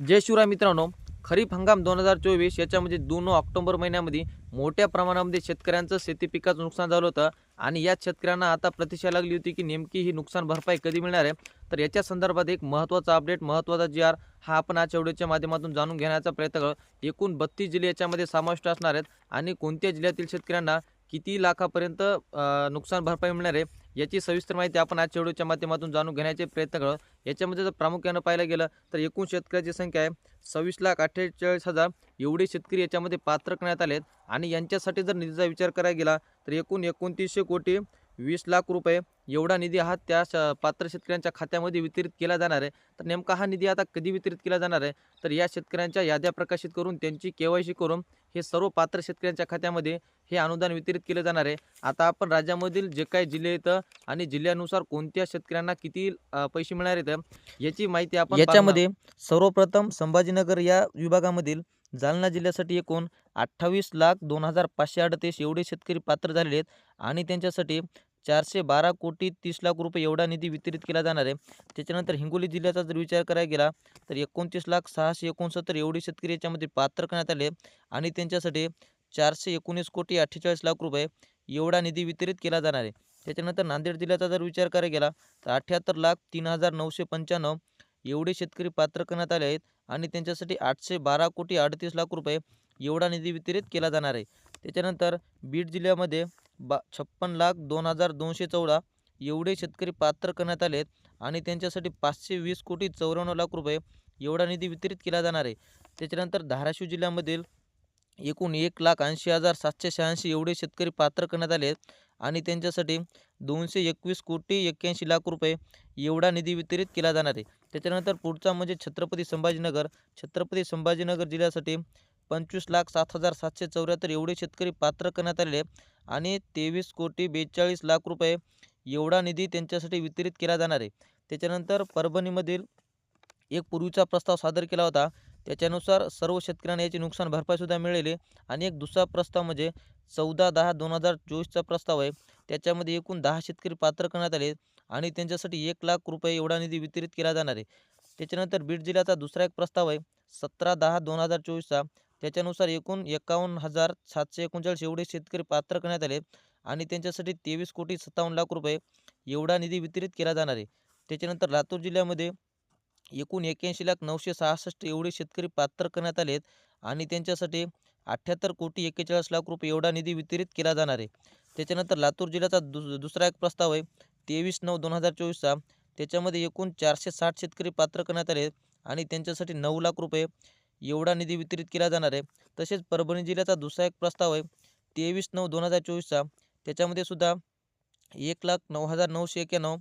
जय शिवराय मित्रांनो खरीप हंगाम दोन हजार चोवीस याच्यामध्ये दोन ऑक्टोबर महिन्यामध्ये मोठ्या प्रमाणामध्ये शेतकऱ्यांचं शेती पिकाचं नुकसान झालं होतं आणि याच शेतकऱ्यांना आता प्रतिष्ठा लागली होती की नेमकी ही नुकसान भरपाई कधी मिळणार आहे? तर याच्या संदर्भात एक महत्त्वाचा अपडेट महत्त्वाचा जी आर हा आपण आज एवढ्याच्या माध्यमातून जाणून घेण्याचा प्रयत्न करू. एकूण बत्तीस जिल्हे याच्यामध्ये समाविष्ट असणार आहेत आणि कोणत्या जिल्ह्यातील शेतकऱ्यांना किती लाखापर्यंत नुकसान भरपाई मिळणार आहे? याची सविस्तर माहिती आपण आजच्या व्हिडिओच्या माध्यमातून जाणून घेण्याचे प्रयत्न करतो याच्यामध्ये जर प्रामुख्यानं पाहायला गेलं तर एकूण शेतकऱ्याची संख्या आहे सव्वीस लाख अठ्ठेचाळीस हजार. एवढे शेतकरी याच्यामध्ये पात्र करण्यात आले आहेत आणि यांच्यासाठी जर निधीचा विचार करायला गेला तर एकूण एकोणतीसशे कोटी वीस लाख रुपये एवढा निधी हा त्या श- पात्र शेतकऱ्यांच्या खात्यामध्ये वितरित केला जाणार आहे. तर नेमका हा निधी आता कधी वितरित केला जाणार आहे? तर या शेतकऱ्यांच्या याद्या प्रकाशित करून त्यांची के करून हे सर्व पात्र शेतकऱ्यांच्या खात्यामध्ये हे अनुदान वितरित केलं जाणार आहे. आता आपण राज्यामधील जे काही जिल्हे येतं आणि जिल्ह्यानुसार कोणत्या शेतकऱ्यांना किती अ, पैसे मिळणार आहेत याची माहिती आपण याच्यामध्ये सर्वप्रथम संभाजीनगर या विभागामधील जालना जिल्ह्यासाठी एकूण अठ्ठावीस लाख दोन हजार पाचशे अडतीस एवढे शेतकरी पात्र झालेले आहेत आणि त्यांच्यासाठी चारशे बारा कोटी तीस लाख रुपये एवढा निधी वितरित केला जाणार आहे. त्याच्यानंतर हिंगोली जिल्ह्याचा जर विचार करायला गेला तर एकोणतीस लाख सहाशे एकोणसत्तर एवढे शेतकरी याच्यामध्ये पात्र करण्यात आले आणि त्यांच्यासाठी चारशे एकोणीस कोटी अठ्ठेचाळीस लाख रुपये एवढा निधी वितरित केला जाणार आहे. त्याच्यानंतर नांदेड जिल्ह्याचा जर विचार करायला गेला तर अठ्ठ्याहत्तर लाख तीन हजार नऊशे पंच्याण्णव एवढे शेतकरी पात्र करण्यात आले आहेत आणि त्यांच्यासाठी आठशे बारा कोटी अडतीस लाख रुपये एवढा निधी वितरित केला जाणार आहे. त्याच्यानंतर बीड जिल्ह्यामध्ये बा छप्पन लाख दोन हजार दोनशे चौदा एवढे शेतकरी पात्र करण्यात आले आहेत आणि त्यांच्यासाठी पाचशे वीस कोटी चौऱ्याण्णव लाख रुपये एवढा निधी वितरित केला जाणार आहे. त्याच्यानंतर धाराशिव जिल्ह्यामधील एकूण एक लाख ऐंशी हजार सातशे शहाऐंशी एवढे शेतकरी पात्र करण्यात आले आहेत आणि त्यांच्यासाठी दोनशे एकवीस कोटी एक्क्याऐंशी लाख रुपये एवढा निधी वितरित केला जाणार आहे. त्याच्यानंतर पुढचा म्हणजे छत्रपती संभाजीनगर. छत्रपती संभाजीनगर जिल्ह्यासाठी पंचवीस लाख सात हजार सातशे चौऱ्याहत्तर एवढे शेतकरी पात्र करण्यात आलेले आणि तेवीस कोटी बेचाळीस लाख रुपये एवढा निधी त्यांच्यासाठी वितरित केला जाणार आहे. त्याच्यानंतर परभणीमधील एक पूर्वीचा प्रस्ताव सादर केला होता. त्याच्यानुसार सर्व शेतकऱ्यांना याची नुकसान भरपाईसुद्धा मिळेल आणि एक दुसरा प्रस्ताव म्हणजे चौदा दहा दोन हजार चोवीसचा प्रस्ताव आहे. त्याच्यामध्ये एकूण दहा शेतकरी पात्र करण्यात आले आणि त्यांच्यासाठी एक लाख रुपये एवढा निधी वितरित केला जाणार आहे. त्याच्यानंतर बीड जिल्ह्याचा दुसरा एक प्रस्ताव आहे. सतरा दहा दोन हजार चोवीसचा. त्याच्यानुसार एकूण एकावन्न हजार सातशे एकोणचाळीस एवढे शेतकरी पात्र करण्यात आले आणि त्यांच्यासाठी तेवीस कोटी सत्तावन्न लाख रुपये एवढा निधी वितरित केला जाणार आहे. त्याच्यानंतर लातूर जिल्ह्यामध्ये एकूण एक्याऐंशी लाख नऊशे सहासष्ट एवढे शेतकरी पात्र करण्यात आले आहेत आणि त्यांच्यासाठी अठ्ठ्याहत्तर कोटी एक्केचाळीस लाख रुपये एवढा निधी वितरित केला जाणार आहे. त्याच्यानंतर लातूर जिल्ह्याचा दुस दुसरा एक प्रस्ताव आहे तेवीस नऊ दोन हजार चोवीसचा. त्याच्यामध्ये एकूण चारशे साठ शेतकरी पात्र करण्यात आले आहेत आणि त्यांच्यासाठी नऊ लाख रुपये एवढा निधी वितरित केला जाणार आहे. तसेच परभणी जिल्ह्याचा दुसरा एक प्रस्ताव आहे. तेवीस नऊ दोन हजार चोवीसचा. त्याच्यामध्ये सुद्धा एक लाख नऊ हजार नऊशे एक्याण्णव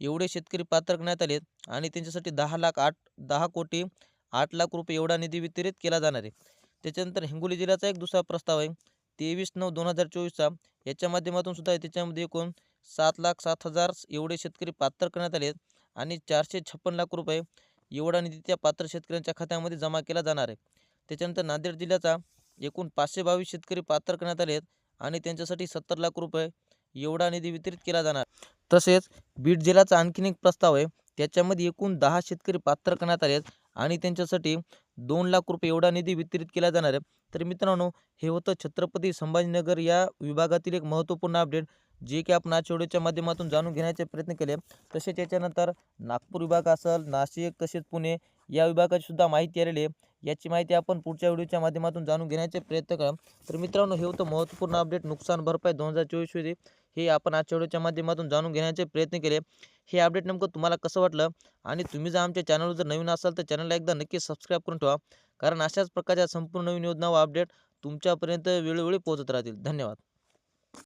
एवढे शेतकरी पात्र करण्यात आले आहेत. आणि त्यांच्यासाठी दहा लाख आठ दहा कोटी आठ लाख रुपये एवढा निधी वितरित केला जाणार आहे. त्याच्यानंतर हिंगोली जिल्ह्याचा एक दुसरा प्रस्ताव आहे. तेवीस नऊ दोन हजार चोवीसचा. याच्या माध्यमातून सुद्धा त्याच्यामध्ये एकूण सात लाख सात हजार एवढे शेतकरी पात्र करण्यात आले आणि चारशे छप्पन लाख रुपये एवढा निधी त्या पात्र शेतकऱ्यांच्या खात्यामध्ये जमा केला जाणार आहे. त्याच्यानंतर नांदेड जिल्ह्याचा एकूण पाचशे बावीस शेतकरी पात्र करण्यात आले आहेत आणि त्यांच्यासाठी सत्तर लाख रुपये एवढा निधी वितरित केला जाणार. तसेच बीड जिल्ह्याचा आणखीन एक प्रस्ताव आहे त्याच्यामध्ये एकूण दहा शेतकरी पात्र करण्यात आले आहेत आणि त्यांच्यासाठी दोन लाख रुपये एवढा निधी वितरित केला जाणार आहे. तर मित्रांनो हे होतं छत्रपती संभाजीनगर या विभागातील एक महत्त्वपूर्ण अपडेट जे की आपण आज व्हिडिओच्या माध्यमातून जाणून घेण्याचे प्रयत्न केले तसेच याच्यानंतर नागपूर विभाग असेल नाशिक तसेच पुणे या विभागाची सुद्धा माहिती आलेली आहे. याची माहिती आपण पुढच्या व्हिडिओच्या माध्यमातून जाणून घेण्याचे प्रयत्न करा. तर मित्रांनो हे होतं महत्त्वपूर्ण अपडेट नुकसान भरपाई दोन हजार चोवीसमध्ये हे आपण आजच्या व्हिडिओच्या माध्यमातून जाणून घेण्याचे प्रयत्न केले. हे अपडेट नेमकं तुम्हाला कसं वाटलं? आणि तुम्ही जर आमच्या चॅनलवर जर नवीन असाल तर चॅनलला एकदा नक्की सबस्क्राईब करून ठेवा. कारण अशाच प्रकारच्या संपूर्ण नवीन योजना व अपडेट तुमच्यापर्यंत वेळोवेळी पोहोचत राहतील. धन्यवाद.